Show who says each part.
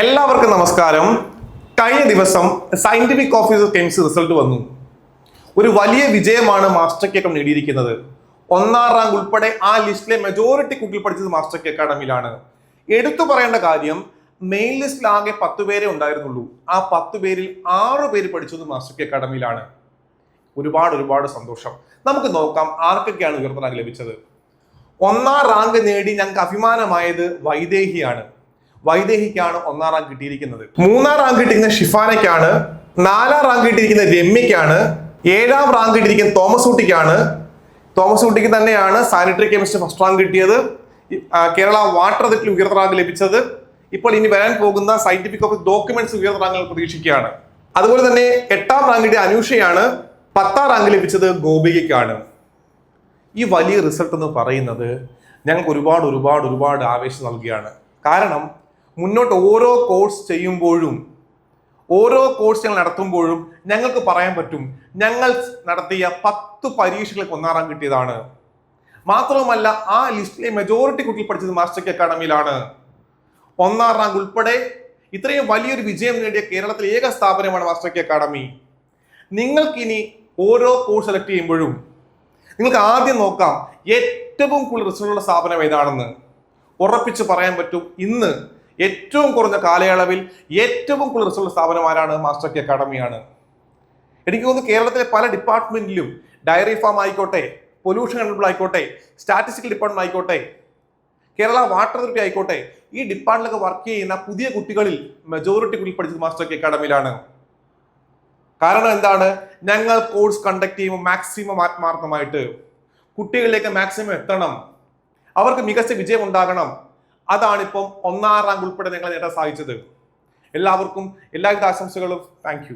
Speaker 1: എല്ലാവർക്കും നമസ്കാരം. കഴിഞ്ഞ ദിവസം സയന്റിഫിക് ഓഫീസർ കെയിംസ് റിസൾട്ട് വന്നു. ഒരു വലിയ വിജയമാണ് മാസ്റ്റർ കേക്കം നേടിയിരിക്കുന്നത്. ഒന്നാം റാങ്ക് ഉൾപ്പെടെ ആ ലിസ്റ്റിലെ മെജോറിറ്റി കുട്ടികൾ പഠിച്ചത് മാസ്റ്റർ കെ അക്കാഡമിയിലാണ് എടുത്തു പറയേണ്ട കാര്യം മെയിൻ ലിസ്റ്റിൽ ആകെ പത്ത് പേരെ ഉണ്ടായിരുന്നുള്ളൂ. ആ പത്ത് പേരിൽ ആറ് പേര് പഠിച്ചത് മാസ്റ്റർ കെ അക്കാഡമിയിലാണ് ഒരുപാട് ഒരുപാട് സന്തോഷം. നമുക്ക് നോക്കാം ആർക്കൊക്കെയാണ് ഉയർന്ന റാങ്ക് ലഭിച്ചത്. ഒന്നാം റാങ്ക് നേടി ഞങ്ങൾക്ക് അഭിമാനമായത് വൈദേഹിയാണ്. വൈദേഹിക്കാണ് ഒന്നാം റാങ്ക് കിട്ടിയിരിക്കുന്നത്. മൂന്നാം റാങ്ക് കിട്ടിയിരിക്കുന്ന ഷിഫാനയ്ക്കാണ് നാലാം റാങ്ക് കിട്ടിയിരിക്കുന്ന രമ്യയ്ക്കാണ് ഏഴാം റാങ്ക് കിട്ടിയിരിക്കുന്ന തോമസ് ഊട്ടിക്കാണ് തോമസ് ഊട്ടിക്ക് തന്നെയാണ് സാനിറ്ററി കെമിസ്ട്രി ഫസ്റ്റ് റാങ്ക് കിട്ടിയത്. കേരള വാട്ടർ അതിൽ ഉയർന്ന റാങ്ക് ലഭിച്ചത്. ഇപ്പോൾ ഇനി വരാൻ പോകുന്ന സയന്റിഫിക് ഓഫ് ഡോക്യുമെന്റ്സ് ഉയർന്ന റാങ്കുകൾ പ്രതീക്ഷിക്കുകയാണ്. അതുപോലെ തന്നെ എട്ടാം റാങ്ക് കിട്ടിയ അനുഷയാണ് പത്താം റാങ്ക് ലഭിച്ചത് ഗോപികയ്ക്കാണ്. ഈ വലിയ റിസൾട്ട് എന്ന് പറയുന്നത് ഞങ്ങൾക്ക് ഒരുപാട് ഒരുപാട് ഒരുപാട് ആവേശം നൽകുകയാണ്. കാരണം മുന്നോട്ട് ഓരോ കോഴ്സ് ചെയ്യുമ്പോഴും ഓരോ കോഴ്സ് ഞങ്ങൾ നടത്തുമ്പോഴും ഞങ്ങൾക്ക് പറയാൻ പറ്റും ഞങ്ങൾ നടത്തിയ പത്ത് പരീക്ഷകൾക്ക് ഒന്നാറാം കിട്ടിയതാണ്. മാത്രവുമല്ല ആ ലിസ്റ്റിലെ മെജോറിറ്റി കുട്ടികൾ പഠിച്ചത് മാസ്റ്റർ അക്കാഡമിയിലാണ് ഒന്നാം റാങ്ക് ഉൾപ്പെടെ ഇത്രയും വലിയൊരു വിജയം നേടിയ കേരളത്തിലെ ഏക സ്ഥാപനമാണ് മാസ്റ്റർ അക്കാഡമി നിങ്ങൾക്കിനി ഓരോ കോഴ്സ് സെലക്ട് ചെയ്യുമ്പോഴും നിങ്ങൾക്ക് ആദ്യം നോക്കാം ഏറ്റവും കൂടുതൽ റിസൾട്ടുള്ള സ്ഥാപനം ഏതാണെന്ന്. ഉറപ്പിച്ച് പറയാൻ പറ്റും ഇന്ന് ഏറ്റവും കുറഞ്ഞ കാലയളവിൽ ഏറ്റവും കൂടുതൽ റിസൾട്ട് മാസ്റ്റർ കെ അക്കാഡമിയാണ് എനിക്ക് തോന്നുന്നു കേരളത്തിലെ പല ഡിപ്പാർട്ട്മെന്റിലും ഡയറി ഫാം ആയിക്കോട്ടെ പൊല്യൂഷൻ കൺട്രോൾ ആയിക്കോട്ടെ സ്റ്റാറ്റിസ്റ്റിക്കൽ ഡിപ്പാർട്ട്മെന്റ് ആയിക്കോട്ടെ കേരള വാട്ടർ അതോറിറ്റി ആയിക്കോട്ടെ ഈ ഡിപ്പാർട്ട്മെന്റിലൊക്കെ വർക്ക് ചെയ്യുന്ന പുതിയ കുട്ടികളിൽ മെജോറിറ്റി കുട്ടികൾ പഠിച്ചത് മാസ്റ്റർ കെ അക്കാഡമിയിലാണ് കാരണം എന്താണ്? ഞങ്ങൾ കോഴ്സ് കണ്ടക്ട് ചെയ്യുമ്പോൾ മാക്സിമം ആത്മാർത്ഥമായിട്ട് കുട്ടികളിലേക്ക് മാക്സിമം എത്തണം. അവർക്ക് മികച്ച വിജയം ഉണ്ടാകണം. അതാണിപ്പം ഒന്നാം റാങ്ക് ഉൾപ്പെടെ ഞങ്ങൾ നേടാൻ സാധിച്ചത്. എല്ലാവർക്കും എല്ലാവിധ ആശംസകളും. താങ്ക്